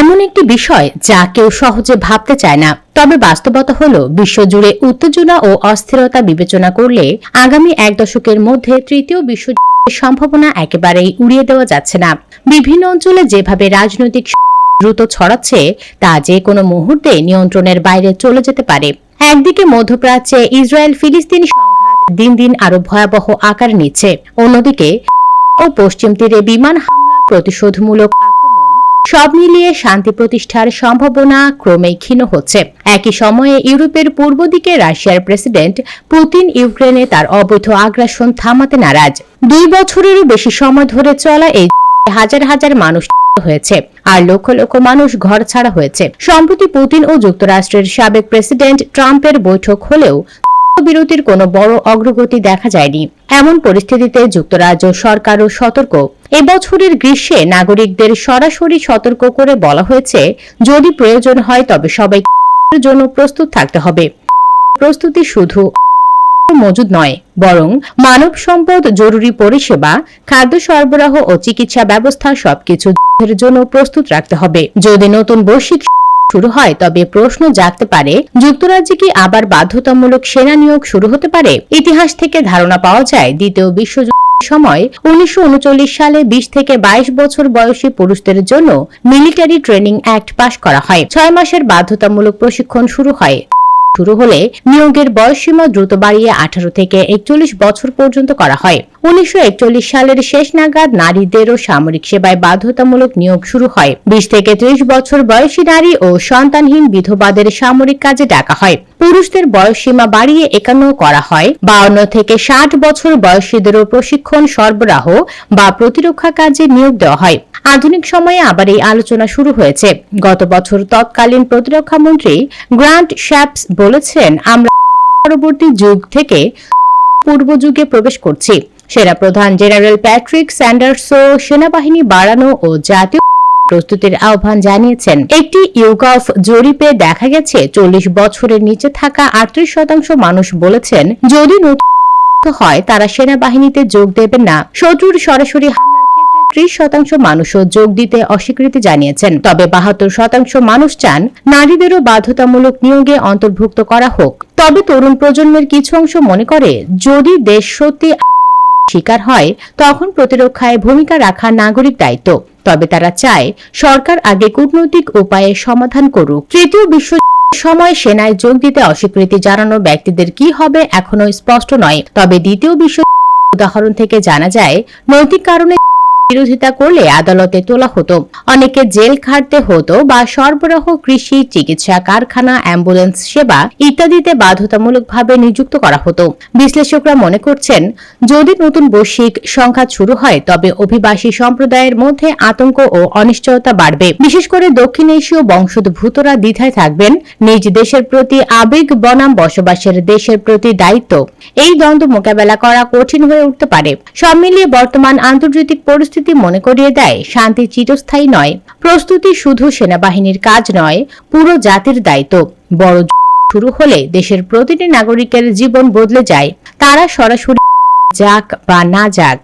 এমন একটি বিষয় যা কেউ সহজে ভাবতে চায় না। তবে বাস্তবতা হলো, বিশ্বজুড়ে উত্তেজনা ও অস্থিরতা বিবেচনা করলে আগামী এক দশকের মধ্যে তৃতীয় বিশ্বযুদ্ধের সম্ভাবনা একেবারেই উড়িয়ে দেওয়া যাচ্ছে না। বিভিন্ন অঞ্চলে যেভাবে রাজনৈতিক দ্রুত ছড়াচ্ছে, তা যে কোনো মুহূর্তে নিয়ন্ত্রণের বাইরে চলে যেতে পারে। একদিকে মধ্যপ্রাচ্যে ইসরায়েল ফিলিস্তিন সংঘাত দিন দিন আরও ভয়াবহ আকার নিচ্ছে। অন্যদিকে ও পশ্চিম তীরে বিমান হামলা প্রতিশোধমূলক সব মিলিয়ে শান্তি প্রতিষ্ঠার সম্ভাবনা ক্রমেই ক্ষীণ হচ্ছে। একই সময়ে ইউরোপের পূর্ব দিকে রাশিয়ার প্রেসিডেন্ট পুতিন ইউক্রেনে তার অবৈধ আগ্রাসন থামাতে নারাজ। দুই বছরেরও বেশি সময় ধরে চলা এই হাজার হাজার মানুষ হয়েছে আর লক্ষ লক্ষ মানুষ ঘর ছাড়া হয়েছে। সম্প্রতি পুতিন ও যুক্তরাষ্ট্রের সাবেক প্রেসিডেন্ট ট্রাম্পের বৈঠক হলেও বিরতির কোনো বড় অগ্রগতি দেখা যায়নি। এমন পরিস্থিতিতে যুক্তরাজ্য সরকারও সতর্ক। এবছরের গ্রীষ্মে নাগরিকদের সরাসরি সতর্ক করে বলা হয়েছে, যদি প্রয়োজন হয় তবে সবাই জন্য প্রস্তুত থাকতে হবে। প্রস্তুতি শুধু মজুদ নয়, বরং মানব সম্পদ, জরুরি পরিষেবা, খাদ্য সরবরাহ ও চিকিৎসা ব্যবস্থা সবকিছু জন্য প্রস্তুত রাখতে হবে। যদি নতুন বৈশ্বিক শুরু হয়, তবে প্রশ্ন জাগতে পারে, যুক্তরাজ্যে কি আবার বাধ্যতামূলক সেনা নিয়োগ শুরু হতে পারে? ইতিহাস থেকে ধারণা পাওয়া যায়, দ্বিতীয় বিশ্বযুদ্ধের সময় উনিশশো উনচল্লিশ সালে ২০ থেকে ২২ বছর বয়সী পুরুষদের জন্য মিলিটারি ট্রেনিং অ্যাক্ট পাশ করা হয়। ছয় মাসের বাধ্যতামূলক প্রশিক্ষণ শুরু হয়। শুরু হলে নিয়োগের বয়সসীমা দ্রুত বাড়িয়ে আঠারো থেকে একচল্লিশ বছর পর্যন্ত করা হয়। উনিশশো একচল্লিশ সালের শেষ নাগাদ নারীদেরও সামরিক সেবায় বাধ্যতামূলক নিয়োগ শুরু হয়। বিশ থেকে ত্রিশ বছর বয়সী নারী ও সন্তানহীন বিধবাদের সামরিক কাজে ডাকা হয়। পুরুষদের বয়সসীমা বাড়িয়ে একান্ন করা হয়। বাউন্ন থেকে ষাট বছর বয়সীদেরও প্রশিক্ষণ সরবরাহ বা প্রতিরক্ষা কাজে নিয়োগ দেওয়া হয়। আধুনিক সময়ে আবার এই আলোচনা শুরু হয়েছে। গত বছর তৎকালীন প্রতিরক্ষা মন্ত্রী গ্রান্ট শ্যাপস বলেছেন, আমরা পরবর্তী যুগ থেকে পূর্ব যুগে প্রবেশ করছি। সেনা প্রধান জেনারেল প্যাট্রিক স্যান্ডার্সও সেনাবাহিনী বাড়ানো ও জাতীয় প্রস্তুতির আহ্বান জানিয়েছেন। একটি ইউগফ জরিপে দেখা গেছে, চল্লিশ বছরের নিচে থাকা আটত্রিশ শতাংশ মানুষ বলেছেন, যদি নতুন হয়, তারা সেনাবাহিনীতে যোগ দেবেন না। শত্রুর সরাসরি ক্ষেত্রে ত্রিশ শতাংশ মানুষও যোগ দিতে অস্বীকৃতি জানিয়েছেন। তবে বাহাত্তর শতাংশ মানুষ চান নারীদেরও বাধ্যতামূলক নিয়োগে অন্তর্ভুক্ত করা হোক। তবে তরুণ প্রজন্মের কিছু অংশ মনে করে, যদি দেশ সত্যি শিকার হয়, তখন প্রতিরক্ষায় ভূমিকা রাখা নাগরিক দায়িত্ব। তবে তারা চায় সরকার আগে কূটনৈতিক উপায়ে সমাধান করুক। তৃতীয় বিশ্ব সময় সেনায় যোগ দিতে অস্বীকৃতি জানানো ব্যক্তিদের কি হবে এখনও স্পষ্ট নয়। তবে দ্বিতীয় বিশ্ব উদাহরণ থেকে জানা যায়, নৈতিক কারণে বিরোধিতা করলে আদালতে তোলা হতো। অনেকে জেল খাটতে হতো বা সরবরাহ, কৃষি, চিকিৎসা, কারখানা, অ্যাম্বুলেন্স, সেবা ইত্যাদিতে বাধ্যতামূলকভাবে নিযুক্ত করা হতো। বিশ্লেষকরা মনে করছেন, যদি নতুন বৈশ্বিক সংঘাত শুরু হয়, তবে অভিবাসী সম্প্রদায়ের মধ্যে আতঙ্ক ও অনিশ্চয়তা বাড়বে। বিশেষ করে দক্ষিণ এশীয় বংশোদ্ভূতরা দ্বিধায় থাকবেন, নিজ দেশের প্রতি আবেগ, বনাম বসবাসের দেশের প্রতি দায়িত্ব। এই দ্বন্দ্ব মোকাবেলা করা কঠিন হয়ে উঠতে পারে। সব মিলিয়ে বর্তমান আন্তর্জাতিক পরিস্থিতি মনে করিয়ে দেয়, শান্তি চিরস্থায়ী নয়। প্রস্তুতি শুধু সেনাবাহিনীর কাজ নয়, পুরো জাতির দায়িত্ব। বড় শুরু হলে দেশের প্রতিটি নাগরিকের জীবন বদলে যায়। তারা সরাসরি যাক বা না যাক